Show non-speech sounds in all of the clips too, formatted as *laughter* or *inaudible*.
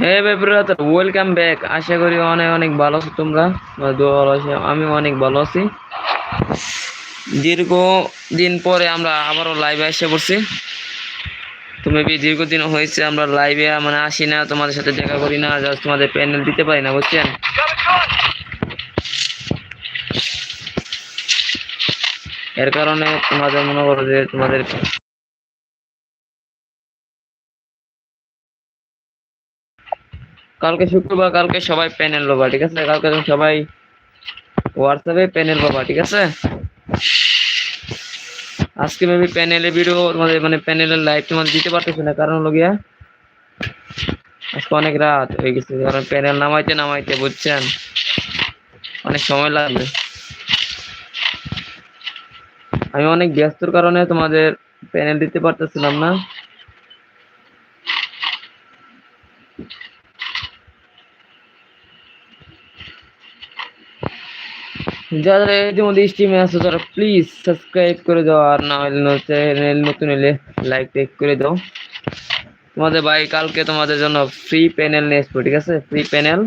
হে brother welcome back আশা করি অনেক অনেক ভালো আছো তোমরা দোয়া ভালো আছি আমি অনেক ভালো আছি। দীর্ঘ দিন পরে আমরা আবারও লাইভে এসে পড়ছি। তো মেবি দীর্ঘদিন হয়েছে, আমরা লাইভে মানে আসি না, তোমাদের সাথে দেখা করি না জাস্ট তোমাদের প্যানেল দিতে পারি না, বুঝছেন? এর কারণে তোমাদের মনে করো যে তোমাদের কালকে শুক্রবার, কালকে সবাই প্যানেল পাবা ঠিক আছে? কালকে তুমি সবাই হোয়াটসঅ্যাপে প্যানেল পাবা ঠিক আছে? আজকে মেবি প্যানেলে ভিডিও তোমাদের মানে প্যানেলের লাইভ তোমাদের দিতে পারতেছি না, কারণ হলো গিয়া আজকে অনেক রাত হয়ে গেছে, কারণ প্যানেল নামাইতে নামাইতে, বুঝছেন? অনেক সময় লাগবে। আমি অনেক ব্যস্তর কারণে তোমাদের প্যানেল দিতে পারতেছিলাম না। যারা ইতিমধ্যে স্ট্রিমে আছো, তারা প্লিজ সাবস্ক্রাইব করে দাও, আর না হলে চ্যানেল নতুন এলে লাইক টেক করে দাও। তোমাদের ভাই, কালকে তোমাদের জন্য ফ্রি প্যানেল নিয়ে আসব, ঠিক আছে? ফ্রি প্যানেল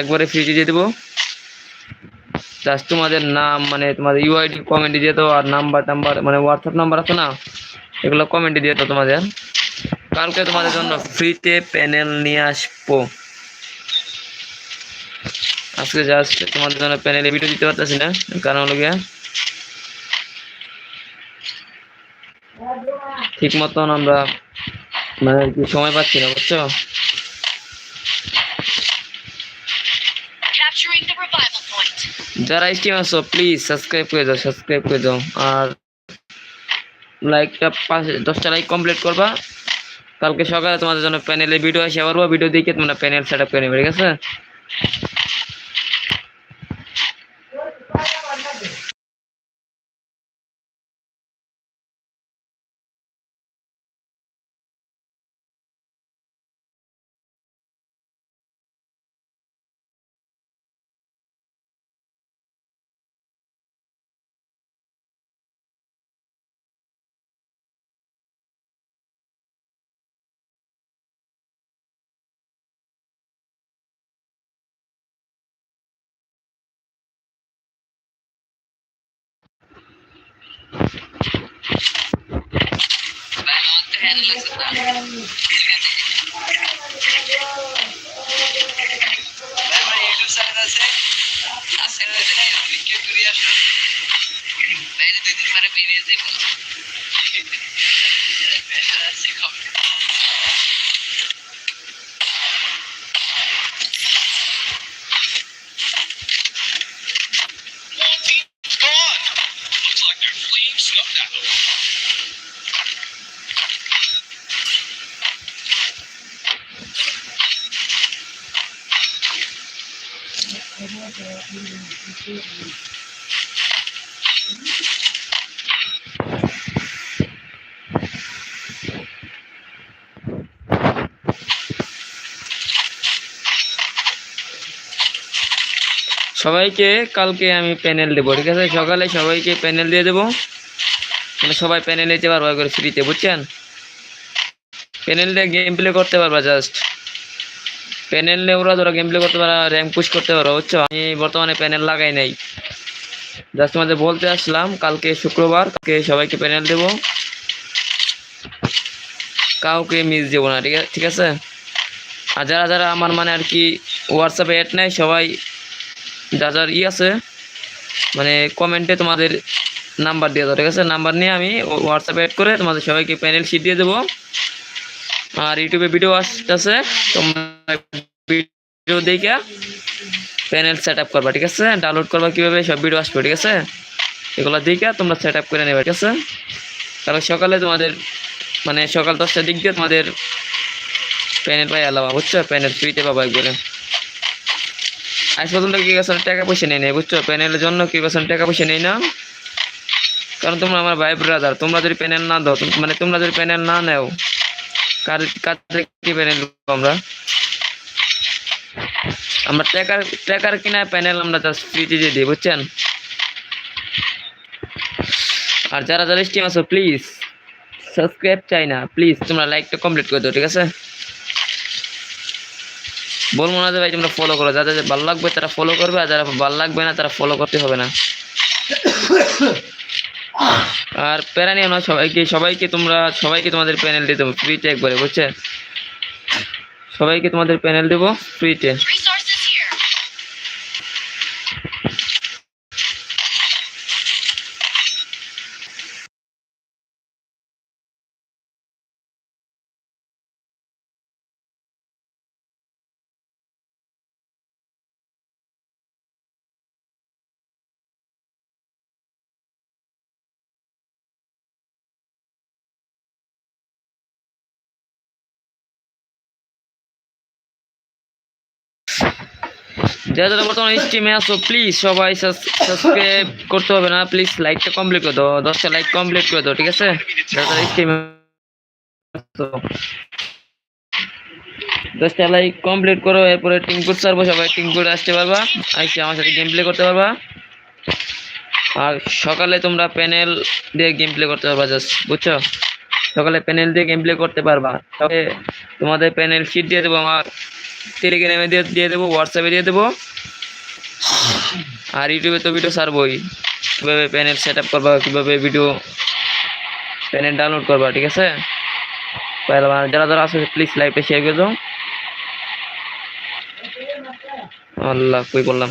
একবারে ফ্রি দিয়ে দেবো। জাস্ট তোমাদের নাম মানে তোমাদের ইউআইডি কমেন্টে দিয়ে দাও, আর নাম্বার টাম্বার মানে হোয়াটসঅ্যাপ নাম্বার আছে না? এগুলো কমেন্টে দিয়ে দাও তোমাদের। কালকে তোমাদের জন্য ফ্রিতে প্যানেল নিয়ে আসব। আজকে জাস্ট তোমাদের জন্য প্যানেলে ভিডিও দিতে পারতেছি না কারণ হলো গিয়া ঠিক মতন আমরা মানে কি সময় পাচ্ছি না বুঝছ. যারা স্ট্রিম আছো প্লিজ সাবস্ক্রাইব করে দাও সাবস্ক্রাইব করে দাও। আর লাইকটা পাঁচ দশটা লাইক কমপ্লিট করবা। কালকে সকালে তোমাদের জন্য প্যানেলে ভিডিও আসে আবার ভিডিও দেখে তোমরা প্যানেল সেট আপ করে নেবে ঠিক আছে? বাইরে দুই দিন পরে বেরিয়ে যাই সবাইকে কালকে আমি প্যানেল দেবো, ঠিক আছে? সকালে সবাইকে প্যানেল দিয়ে দেবো। মানে সবাই প্যানেল নিতে পারব, একবার ফ্রিতে বুঝছেন? প্যানেল দিয়ে গেম প্লে করতে পারবা জাস্ট প্যানেল নিয়ে ওরা ধরো গেম প্লে করতে পারো র্যাঙ্ক পুশ করতে পারো বুঝছ? আমি বর্তমানে প্যানেল লাগাই নাই। জাস্ট তোমাদের বলতে আসলাম, কালকে শুক্রবার, কালকে সবাইকে প্যানেল দেবো। কাউকে মিস দেবো না, ঠিক আছে? ঠিক আছে আর যারা যারা আমার মানে আর কি হোয়াটসঅ্যাপে অ্যাড নেয় সবাই যা যার ই আছে মানে কমেন্টে তোমাদের নাম্বার দিয়ে দাও ঠিক আছে? নাম্বার নিয়ে আমি হোয়াটসঅ্যাপে অ্যাড করে তোমাদের সবাইকে প্যানেল শিট দিয়ে দেবো। আর ইউটিউবে ভিডিও আসতেছে, তোমরা ভিডিও দেখে প্যানেল সেট আপ করবা, ঠিক আছে? ডাউনলোড করবা কীভাবে, সব ভিডিও আসবে, ঠিক আছে? এগুলো দেখে তোমরা সেট আপ করে নেবে, ঠিক আছে? কারণ সকালে তোমাদের মানে সকাল দশটার দিক দিয়ে তোমাদের প্যানেল পাই আলাদা বুঝছ? প্যানেল ফ্রিতে পাবো একবারে। আজ পর্যন্ত কি গেছে টাকা পয়সা নেই নাই বুঝছ? প্যানেলের জন্য কি গেছে টাকা পয়সা নেই না? কারণ তোমরা আমার ভাই ব্রাদার তোমরা যদি প্যানেল না দাও মানে তোমরা যদি প্যানেল না নেও, কার কি প্যানেল আমরা? আমরা টাকার টাকার কিনা প্যানেল আমরা জাস্ট ফ্রিতে দিয়ে দিই, বুঝছেন? আর যারা যারা স্টিম আছো প্লিজ সাবস্ক্রাইব চাই না প্লিজ তোমরা লাইকটা কমপ্লিট করে দাও, ঠিক আছে? বলব না যে ভাই, তোমরা ফলো করো। যাদের ভালো লাগবে, তারা ফলো করবে, আর যারা ভালো লাগবে না, তারা ফলো করতে হবে না। আর প্যারা নিও না, সবাইকে সবাইকে তোমরা, সবাইকে তোমাদের প্যানেল দিয়ে দেবো ফ্রিতে একবারে, বুঝছে? সবাইকে তোমাদের প্যানেল দেবো ফ্রিতে যারা যারা স্ট্রিমে আসো প্লিজ সবাই সাবস্ক্রাইব করতে হবে না প্লিজ লাইকটা কমপ্লিট করে দাও, দশটা লাইক কমপ্লিট করে দাও, ঠিক আছে? যারা স্ট্রিমে দশটা লাইক কমপ্লিট করো, এরপরে টিঙ্কুর সারবো সবাই টিঙ্কুর আসতে পারবা, আইসে আমার সাথে গেম প্লে করতে পারবা। আর সকালে তোমরা প্যানেল দিয়ে গেম প্লে করতে পারবা জাস্ট বুঝছ? সকালে প্যানেল দিয়ে গেম প্লে করতে পারবা তবে তোমাদের প্যানেল শিট দিয়ে দেবো আমার। টেলিগ্রামে দিয়ে দিয়ে দেবো হোয়াটসঅ্যাপে দিয়ে দেবো। আর ইউটিউবে তো ভিডিও ছাড়বই। কীভাবে প্যানেল সেট আপ করবা, কীভাবে ভিডিও প্যানেল ডাউনলোড করবা, ঠিক আছে? যারা যারা আছে প্লিজ লাইভে শেয়ার করে দাও। আল্লাহ, কই বললাম?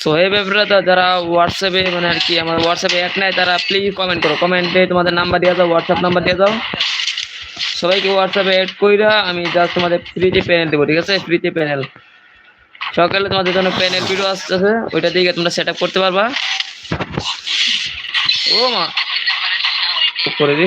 সো তো যারা হোয়াটসঅ্যাপে মানে আর কি আমার হোয়াটসঅ্যাপে অ্যাড নাই তারা প্লিজ কমেন্ট করো। কমেন্টে তোমাদের নাম্বার দিয়ে দাও হোয়াটসঅ্যাপ নাম্বার দিয়ে দাও। সবাইকে হোয়াটসঅ্যাপে অ্যাড কইরা আমি জাস্ট তোমাদের ফ্রিতে প্যানেল দেবো ঠিক আছে? ফ্রিতে প্যানেল সকালে তোমাদের জন্য প্যানেল ভিডিও আসতেছে ওইটা দিয়ে তোমরা সেট আপ করতে পারবা। ও মা। করে দি।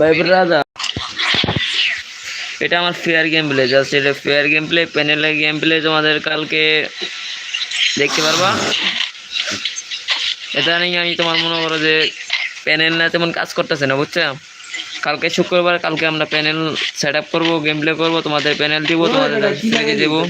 ভাই রাজা এটা আমার ফেয়ার গেম প্লে জাস্ট এটা ফেয়ার গেম প্লে প্যানেলের গেম প্লে তোমাদের কালকে দেখতে পারবা। এটা নিয়ে আমি তোমার মনে করো যে প্যানেল না তেমন কাজ করতেছে না বুঝছ? কালকে শুক্রবার কালকে আমরা প্যানেল সেট আপ করব গেম প্লে করব তোমাদের প্যানেল দিব তোমাদের দেবো।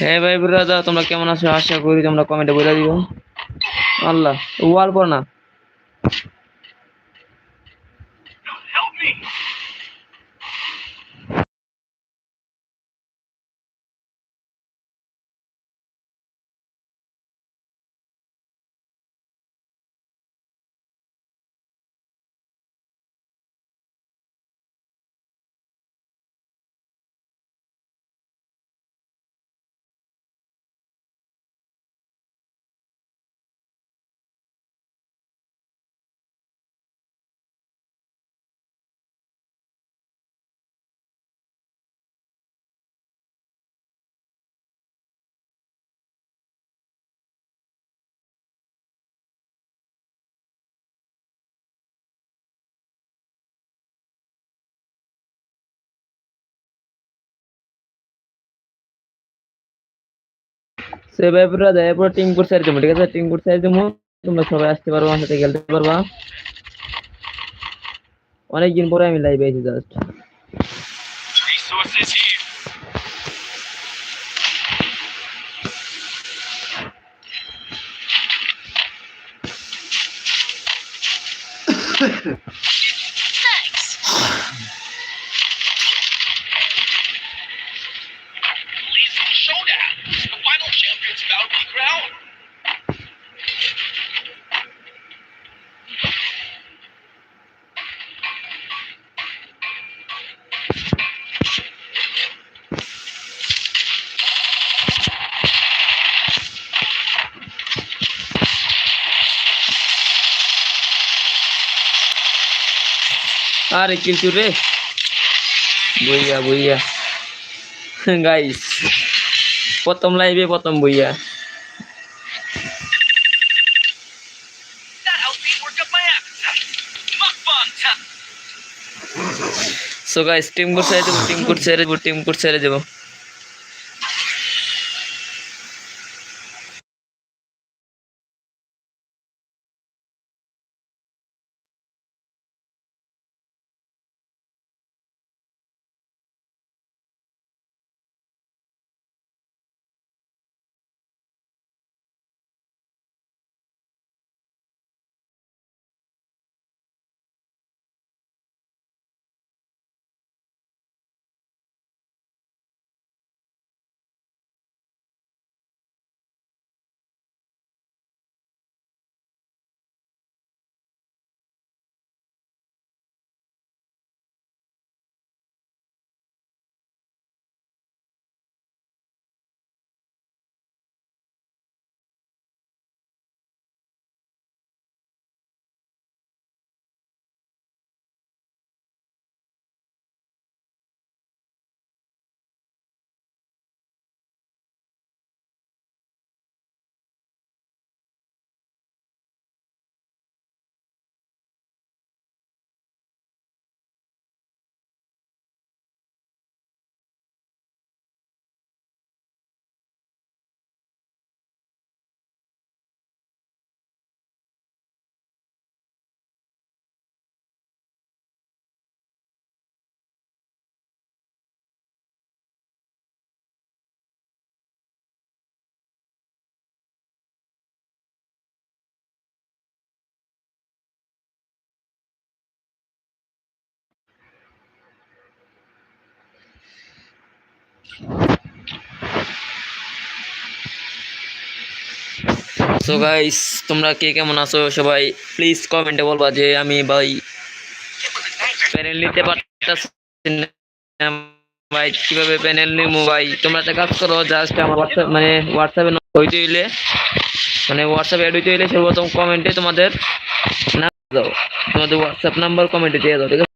হ্যাঁ ভাই দাদা তোমরা কেমন আছো? আশা করি তোমরা কমেন্টে বলে দিও আল্লাহ, ওয়াল পর না। সে ভাই দাদা এরপর টিম কোড সাইড দেবো ঠিক আছে? টিম কোড সাইড দেবো তোমরা সবাই আসতে পারব, আমার সাথে খেলতে পারবা। অনেকদিন পরে আমি লাইভে এসেছি জাস্ট Resources *laughs* আরে কিন্তু রে বইয়া বইয়া গাইস প্রথম লাইভে প্রথম বইয়া. সো গাইস টিম করছে টিম করছে টিম করছে ছেড়ে সো গাইস তোমরা কে কেমন আছো? সবাই প্লিজ কমেন্টে বলবা যে আমি ভাই প্যানেল নিতে পারতেছি না। ভাই, কীভাবে প্যানেল নিবো ভাই? তোমরা একটা কাজ করো জাস্ট আমার হোয়াটসঅ্যাপ মানে হোয়াটসঅ্যাপে হইতে হইলে মানে হোয়াটসঅ্যাপে অ্যাড হইতে হইলে সর্বপ্রথম কমেন্টে তোমাদের নাম দাও। তোমাদের হোয়াটসঅ্যাপ নাম্বার কমেন্টে দিয়ে দাও, ঠিক আছে?